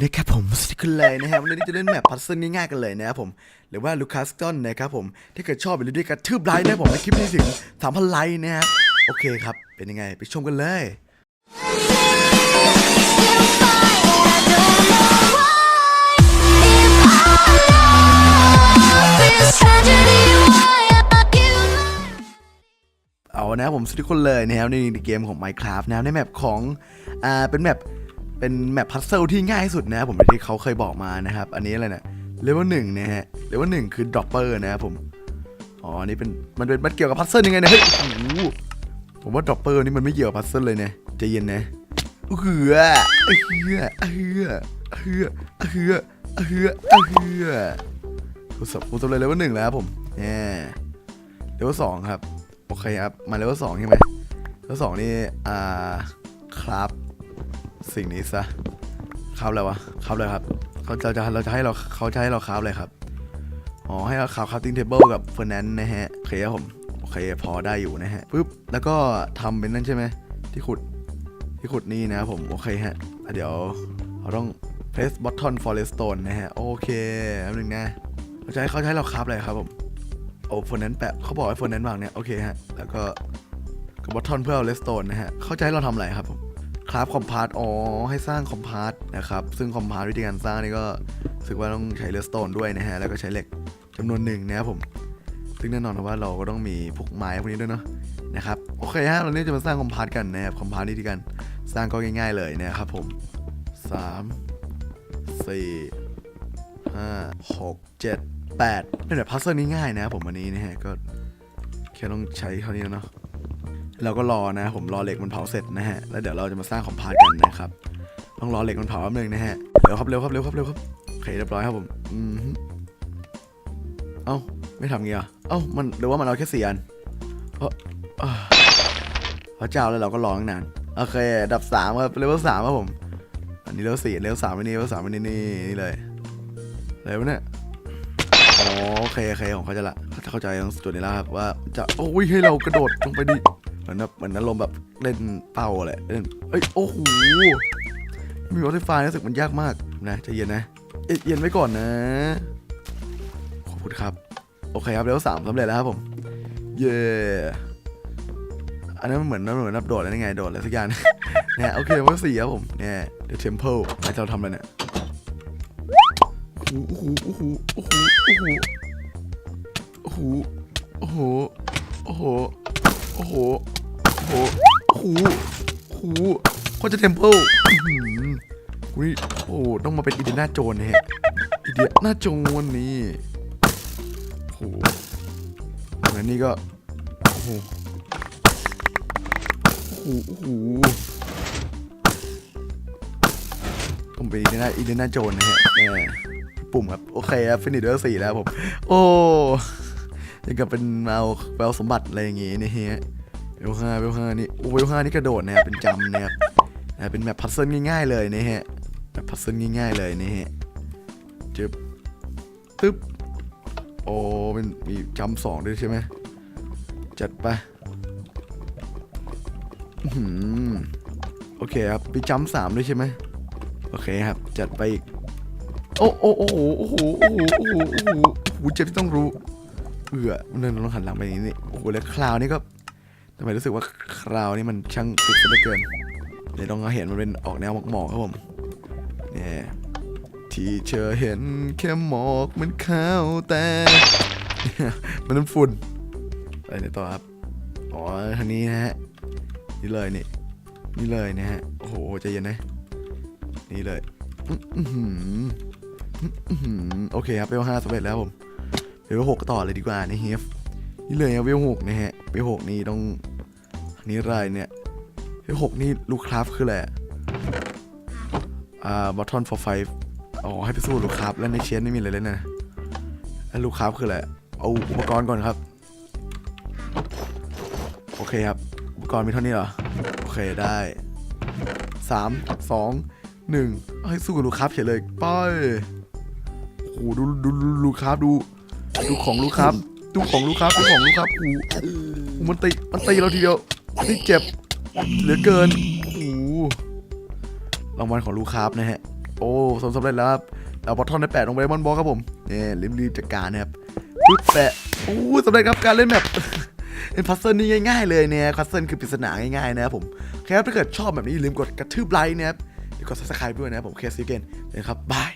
นะครับผมสวัสดีคุณเลยนะครับวันนี้จะเล่นแมปพัซเซิลง่ายๆกันเลยนะครับผมหรือว่าลูคัสตอนนะครับผมถ้าเกิดชอบอย่าลืมด้วยกระทืบไลค์นะผมในคลิปนี้ถึง3,000ไลค์นะครับโอเคครับ เป็นยังไงไปชมกันเลยเอานะผมสวัสดีทุกคนเลยนะครับในเกมของ Minecraft นะครับในแมปของอ่าเป็นแมป เป็นแมปพัซเซิลที่ง่ายที่สุดนะครับผมที่เขาเคยบอกมานะครับ อันนี้อะไรเนะเลเวลหนึ่งนะฮะเลเวลหนึ่งคือดรอปเปอร์นะครับผมอ๋ออันนี้เป็นมันเป็นมันเกี่ยวกับพัซเซิลยังไงนะเฮ้ยโอ้โหผมว่าดรอปเปอร์นี่มันไม่เกี่ยวกับพัซเซิลเลยเนี่ยใจเย็นนะอื้อเหือเอื้อเหือเอื้อเหือเหือเหือเหือกูสับกูสับเลยเลเวลหนึ่งแล้วครับผมเนี่ยเลเวลสองครับโอเคครับมาเลเวลสองใช่ไหมเลเวลสองนี่อ่าครับ สิ่งนี้ซะครับอะไรวะครับอะไรครับเขาจะจะเราจะให้เราเขาจะให้เราครับอะไรครับอ๋อให้เราครับครับติ้งเทเบิลกับเฟอร์นันนะฮะโอเคครับผมโอเคพอได้อยู่นะฮะปุ๊บแล้วก็ทำเป็นนั่นใช่ไหมที่ขุดที่ขุดนี่นะครับผมโอเคฮะเดี๋ยวเราต้อง press button for redstone นะฮะโอเคแป๊บนึงนะเขาจะให้เขาจะให้เราครับอะไรครับผมโอ้เฟอร์นันแปะเขาบอกให้เฟอร์นันวางเนี่ยโอเคฮะแล้วก็กับบอททอนเพื่อเอาเลสโตนนะฮะ เข้าใจให้เราทำอะไรครับผม คราฟคอมพาร์ตอ๋อให้สร้างคอมพาร์ตนะครับซึ่งคอมพาร์ตวิธีการสร้างนี่ก็รู้สึกว่าต้องใช้เลสโตนด้วยนะฮะแล้วก็ใช้เหล็กจำนวนหนึ่งนะครับผม ซึ่งแน่นอนว่าเราก็ต้องมีพวกไม้พวกนี้ด้วยเนาะนะครับโอเคฮะเราเนี่ยจะมาสร้างคอมพาร์ตกันนะครับคอมพาร์ตวิธีการสร้างก็ง่าย ๆเลยนะครับผมสามสี่ห้าหกเจ็ดแปดเป็นแบบพัซเซิลนี้ง่ายนะครับผมวันนี้นะฮะก็แค่ต้องใช้เท่านี้แล้วเนาะ เราก็รอนะ ผมรอเหล็กมันเผาเสร็จนะฮะ แล้วเดี๋ยวเราจะมาสร้างคอมพาร์ตกันนะครับ ต้องรอเหล็กมันเผาแป๊บนึงนะฮะ เร็วครับเร็วครับเร็วครับเร็วครับโอเคเรียบร้อยครับผมอืมเอ้าไม่ทำเงี้ยเหรอเอ้ามันหรือว่ามันเอาแค่สี่อันเอ้ออ่าพระเจ้าแล้วเราก็รอตั้งนานโอเคดับสามครับเลเวลสามครับผมอันนี้เลเวลสี่เลเวลสามอันนี้เลเวลสามอันนี้นี่นี่เลยอะไรวะเนี่ยอ๋อโอเคโอเคของเขาใจะละเขาจะเข้าใจตรงจุดนี้แล้วครับว่าจะโอ้ยให้เรากระโดดลงไปดิ เหมือนแบบเหมือนอารมณ์แบบเล่นเป้าแหละเล่นเอ้ยโอ้โหมีวอเตอร์ไฟรู้สึกมันยากมากนะใจเย็นนะเอ๊ะเย็นไว้ก่อนนะ ขอบคุณครับ โอเคครับเลเวสามสำเร็จแล้วครับผม เย่อันนั้นมันเหมือนมันเหมือนนับโดดอะไรไงโดดอะไรสักอย่างเนี่ยโอเคเลเวลสี่ครับผมเนี่ยเดี๋ยวเทมเพลไอ้เราทำอะไรเนี่ยโอ้โหโอ้โหโอ้โหโอ้โหโอ้โหโอ้โหโอ้โห โอ้โห โอ้โหโอ้โหโอ้โหก็จะเทมเพิลอุ้ยโอ้โหต้องมาเป็นอีเดียนาโจนนะฮะอีเดียนาโจนนี่โอ้โหงั้นนี่ก็ โอ้โหโอ้โหโอ้โหต้องเป็นอีเดียนาอีเดียนาโจนนะฮะแน่ปุ่มครับ โอเคครับฟินิชด้วยสี่แล้วผม โอ้ ยังกับเป็นแมวแมวสมบัติอะไรอย่างงี้นี่ฮะเวลห้าเวลห้านี่โอ้เวลห้านี่กระโดดนะครับเป็นจำนะครับเป็นแบบพัซเซิลง่ายๆเลยนะฮะแบบพัซเซิลง่ายๆเลยนี่ฮะจึ๊บตึ๊บโอ้เป็นมีจำสองด้วยใช่ไหมจัดไปอื้อหือโอเคครับมีจำสามด้วยใช่ไหมโอเคครับ จัดไปอีก โอ้โอ้โอ้โหโอ้โหโอ้โหโอ้โหโอ้โหโอ้โหเจ็บที่ต้องรู้ เอือมันเดินลองหันหลังไปอย่างนี้นี่โอ้โหแล้วคราวนี้ก็ทำไมรู้สึกว่าคราวนี้มันช่างติดซะเหลือเกินเดี๋ยวลองเห็นมันเป็นออกแนวหมอกๆครับผมเนี่ยที่เธอเห็นแค่หมอกมันขาวแต่มันน้ำฝุ่นอะไรเนี่ยต่อครับอ๋อทางนี้นะฮะนี่เลยนี่นี่เลยนะฮะโอ้โหใจเย็นนะนี่เลยอื้อหืออื้อหือโอเคครับเวลห้าสำเร็จแล้วผม เวลหกต่อเลยดีกว่านะเฮฟนี่เลยครับเวลหกนะฮะเวลหกนี่ต้องนี้ไรเนี่ยเวลหกนี่ลูกคราฟคืออะไรอะอ่า button for five อ๋อให้ไปสู้ลูกคราฟแล้วในเชนไม่มีอะไรเลยนะแล้วลูกคราฟคืออะไรเอาอุปกรณ์ก่อนครับ โอเคครับ อุปกรณ์มีเท่านี้เหรอ โอเคได้สามสองหนึ่งเฮ้ยสู้กับลูกค้าเฉยเลยไปโอ้โหดูดูดูลูกค้าดู ดูของลูกค้าดูของลูกค้าดูของลูกค้าโอ้โหมันตีมันตีเราทีเดียวนี่เจ็บ เหลือเกินโอ้โหรางวัลของลูกค้านะฮะ โอ้สำสำเร็จแล้วครับเอาบอททอนในแปะลงไปในบอลบอลครับผมเนี่ยรีบรีบจัดการนะครับปึ๊บแปะโอ้สำเร็จครับการเล่นแบบเป็นพัซเซิลนี่ง่ายๆเลยเนี่ยพัซเซิลคือปริศนาง่ายๆนะครับผมครับถ้าเกิดชอบแบบนี้อย่าลืมกดกระทืบไลค์นะครับเดี๋ยวกด subscribe ด้วยนะครับผมเคสซีเกนนะครับบาย